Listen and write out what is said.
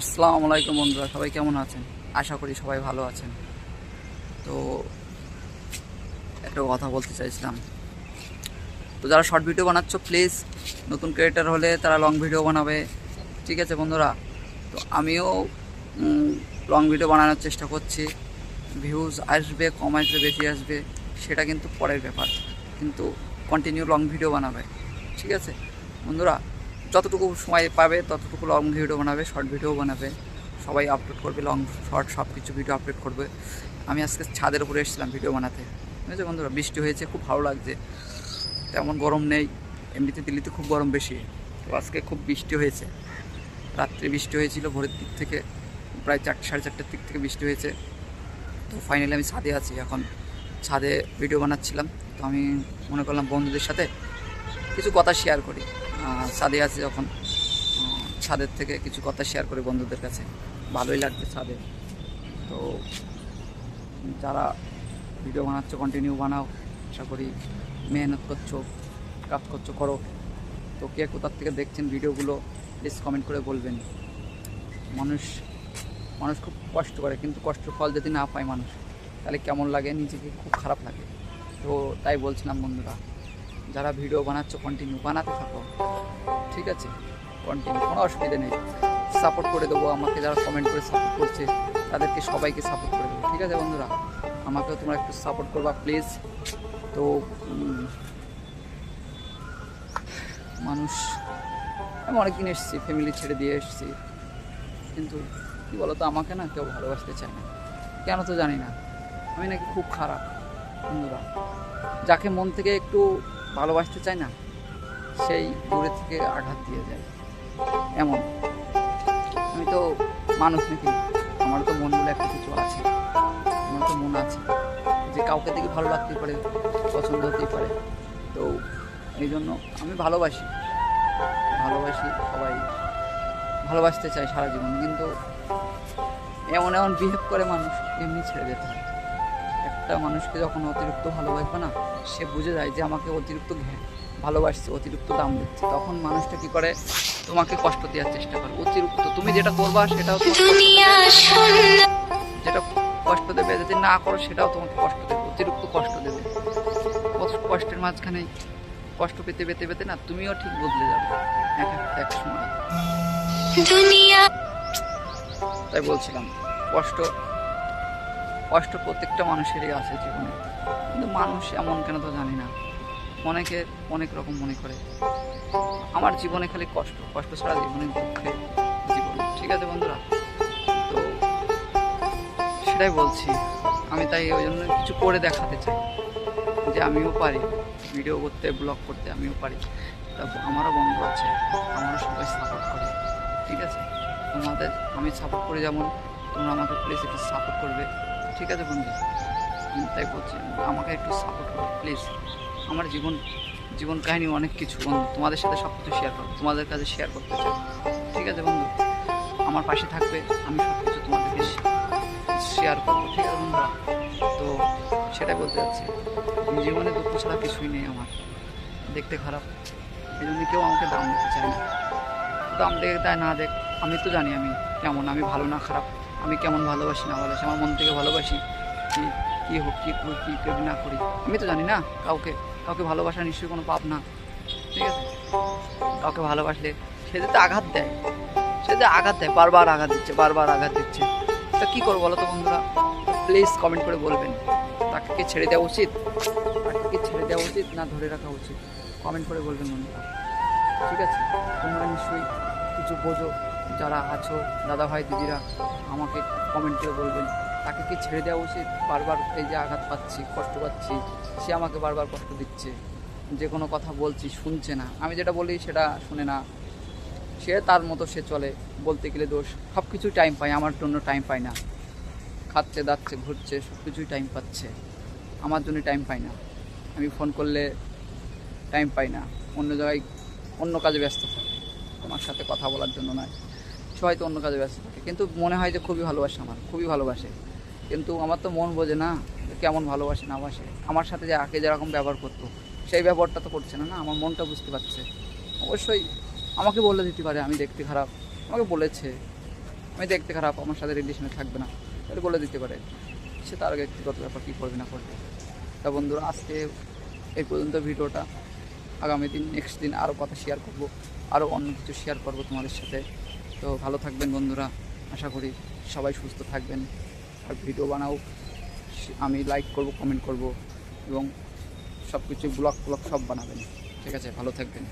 আসসালামু আলাইকুম বন্ধুরা, সবাই কেমন আছেন? আশা করি সবাই ভালো আছেন। তো একটা কথা বলতে চাইছিলাম। তো যারা শর্ট ভিডিও বানাচ্ছ প্লিজ নতুন ক্রিয়েটার হলে তারা লং ভিডিও বানাবে। ঠিক আছে বন্ধুরা? তো আমিও লং ভিডিও বানানোর চেষ্টা করছি। ভিউজ আসবে কম আসবে বেশি আসবে, সেটা কিন্তু পরের ব্যাপার। কিন্তু কন্টিনিউ লং ভিডিও বানাবে। ঠিক আছে? বন্ধুরা যতটুকু সময় পাবে, ততটুকু লং ভিডিও বানাবে শর্ট ভিডিও বানাবে। সবাই আপলোড করবে লং শর্ট সব কিছু ভিডিও আপলোড করবে। আমি আজকে ছাদের উপরে এসেছিলাম ভিডিও বানাতে। বুঝেছ বন্ধুরা, বৃষ্টি হয়েছে, খুব ভালো লাগছে। তেমন গরম নেই, এমনিতে দিল্লিতে খুব গরম বেশি। তো আজকে খুব বৃষ্টি হয়েছে। রাত্রে বৃষ্টি হয়েছিল, ভোরের দিক থেকে প্রায় চারটে, সাড়ে চারটের দিক থেকে বৃষ্টি হয়েছে। তো ফাইনালি আমি ছাদে আছি। এখন ছাদে ভিডিও বানাচ্ছিলাম। তো আমি মনে করলাম বন্ধুদের সাথে কিছু কথা শেয়ার করি। ছাদে আছে যখন ছাদের থেকে কিছু কথা শেয়ার করি বন্ধুদের কাছে। ভালোই লাগছে ছাদে। তো, যারা ভিডিও বানাচ্ছ কন্টিনিউ বানাও, আশা করি মেহনত করছ, কাজ করছ, করো। তো কে কোথার থেকে দেখছেন ভিডিওগুলো প্লিজ কমেন্ট করে বলবেন। মানুষ মানুষ খুব কষ্ট করে, কিন্তু কষ্টের ফল যদি না পায় মানুষ, তাহলে কেমন লাগে? নিজেকে খুব খারাপ লাগে। তো তাই বলছিলাম বন্ধুরা। যারা ভিডিও বানাচ্ছ কন্টিনিউ বানাতে থাকো। ঠিক আছে? কন্টিনিউ কোনো অসুবিধা নেই। সাপোর্ট করে দেবো আমাকে, যারা কমেন্ট করে সাপোর্ট করছে, তাদেরকে সবাইকে সাপোর্ট করে দেবো। ঠিক আছে বন্ধুরা? আমাকেও তোমরা একটু সাপোর্ট করবা প্লিজ তো মানুষ, আমি অনেকদিন এসেছি ফ্যামিলি ছেড়ে দিয়ে এসেছি। কিন্তু, কী বলতো, আমাকে না কেউ ভালোবাসতে চায় না। কেন তো জানি না। আমি নাকি খুব খারাপ, বন্ধুরা। যাকে মন থেকে একটু ভালোবাসতে চায় না, সেই দূরে থেকে আঘাত দিয়ে যায়। এমন। আমি তো মানুষ নাকি আমার তো মন বলে একটা কিছু আছে। আমার তো মন আছে যে কাউকে দেখে ভালো লাগতেই পারে, পছন্দ হতেই পারে। তো এই জন্য আমি ভালোবাসি। ভালোবাসি সবাই। ভালোবাসতে চাই সারা জীবন। কিন্তু এমন এমন বিহেভ করে মানুষ, এমনি ছেড়ে যেতে হয়। একটা মানুষকে যখন অতিরিক্ত ভালোবাসবে না সে বুঝে যায় যে আমাকে অতিরিক্ত ভালোবাসছে অতিরিক্ত দাম দিচ্ছে। তখন মানুষটা কি করে? তোমাকে কষ্ট দেওয়ার চেষ্টা করে। অতিরিক্ত। তুমি যেটা করবা সেটাও। যেটা কষ্ট দেবে যদি না করো সেটাও তোমাকে কষ্ট দেবে। অতিরিক্ত কষ্ট দেবে। কষ্ট- কষ্টের মাঝখানে কষ্ট পেতে পেতে পেতে না তুমিও ঠিক বদলে যাবে। এক- এক সময়। তাই বলছিলাম কষ্ট কষ্ট প্রত্যেকটা মানুষেরই আছে জীবনে। কিন্তু মানুষ এমন কেন তো জানি না? অনেকে অনেক রকম মনে করে। আমার জীবনে খালি কষ্ট। কষ্ট ছাড়া জীবনে দুঃখে জীবন। ঠিক আছে বন্ধুরা? তো সেটাই বলছি। আমি তাই ওই জন্য কিছু করে দেখাতে চাই যে আমিও পারি। ভিডিও করতে, ব্লগ করতে আমিও পারি। তা আমারও বন্ধু আছে। আমারও সবাই সাপোর্ট করে। ঠিক আছে? তোমাদের আমি সাপোর্ট করি যেমন তোমরা আমাকে প্লিজ একটু সাপোর্ট করবে। ঠিক আছে বন্ধু। আমি তাই বলছি, আমাকে একটু সাপোর্ট করো প্লিজ আমার জীবন জীবন কাহিনী অনেক কিছু বন্ধু। তোমাদের সাথে সব কিছু শেয়ার করো, তোমাদের কাছে শেয়ার করতে চাই। ঠিক আছে বন্ধু? আমার পাশে থাকবে, আমি সব কিছু তোমাদেরকে শেয়ার করব, ঠিক আছে বন্ধুরা? তো সেটাই বলতে যাচ্ছি জীবনে দুঃখ ছাড়া কিছুই নেই আমার। দেখতে খারাপ। এই জন্য কেউ আমাকে দাম দিতে চায় না। দাম দেখে দেয়, না দেখ আমি তো জানি আমি কেমন, আমি ভালো না খারাপ। আমি কেমন ভালোবাসি না ভালোবাসি, আমার মন থেকে ভালোবাসি কি কী হোক, কী করি কী করি না করি। আমি তো জানি না কাউকে কাউকে ভালোবাসা নিশ্চয়ই কোনো পাপ না। ঠিক আছে? কাউকে ভালোবাসলে সে যদি আঘাত দেয়, সে যদি আঘাত দেয়, বারবার আঘাত দিচ্ছে, বারবার আঘাত দিচ্ছে। তা কী করব বলো তো বন্ধুরা? প্লিজ কমেন্ট করে বলবেন। তাকে কি ছেড়ে দেওয়া উচিত? তাকে কি ছেড়ে দেওয়া উচিত না ধরে রাখা উচিত? কমেন্ট করে বলবেন বন্ধুরা। ঠিক আছে? তোমরা নিশ্চয়ই কিছু বোঝো। যারা আছো, দাদা ভাই, দিদিরা, আমাকে কমেন্ট করে বলবেন। তাকে কি ছেড়ে দেওয়া উচিত? বারবার এই যে আঘাত পাচ্ছি, কষ্ট পাচ্ছি, সে আমাকে বারবার কষ্ট দিচ্ছে। যে কোনো কথা বলছি, শুনছে না। আমি যেটা বলি, সেটা শুনে না। সে তার মতো সে চলে, বলতে গেলে দোষ। সব কিছুই টাইম পায়, আমার জন্য টাইম পায় না। খাচ্ছে, দাচ্ছে, ঘুরছে সব কিছুই টাইম পাচ্ছে। আমার জন্য টাইম পায় না। আমি ফোন করলে টাইম পাই না। অন্য জায়গায়, অন্য কাজে ব্যস্ত থাকে। তোমার সাথে কথা বলার জন্য নয়। সবাই তো অন্য কাজে ব্যস্ত থাকে। কিন্তু মনে হয় যে খুবই ভালোবাসে আমার, খুবই ভালোবাসে। কিন্তু আমার তো মন বোঝে না কেমন ভালোবাসে, না বাসে আমার সাথে যে আগে যেরকম ব্যবহার করতো, সেই ব্যবহারটা তো করছে না না? আমার মনটা বুঝতে পারছে। অবশ্যই আমাকে বলে দিতে পারে, আমি দেখতে খারাপ। আমাকে বলেছে, আমি দেখতে খারাপ, আমার সাথে রিলেশনে থাকবে না। তাহলে বলে দিতে পারে। সে তার ব্যক্তিগত ব্যাপার, কী করবে না করবে। তা বন্ধুরা, আজকে এই পর্যন্ত ভিডিওটা। আগামী দিন নেক্সট দিন আরও কথা শেয়ার করব আরও অন্য কিছু শেয়ার করব তোমাদের সাথে। তো ভালো থাকবেন বন্ধুরা, আশা করি সবাই সুস্থ থাকবেন। আর ভিডিও বানাও আমি লাইক করব কমেন্ট করব এবং সব কিছু ব্লগ ব্লগ সব বানাবেন। ঠিক আছে, ভালো থাকবেন।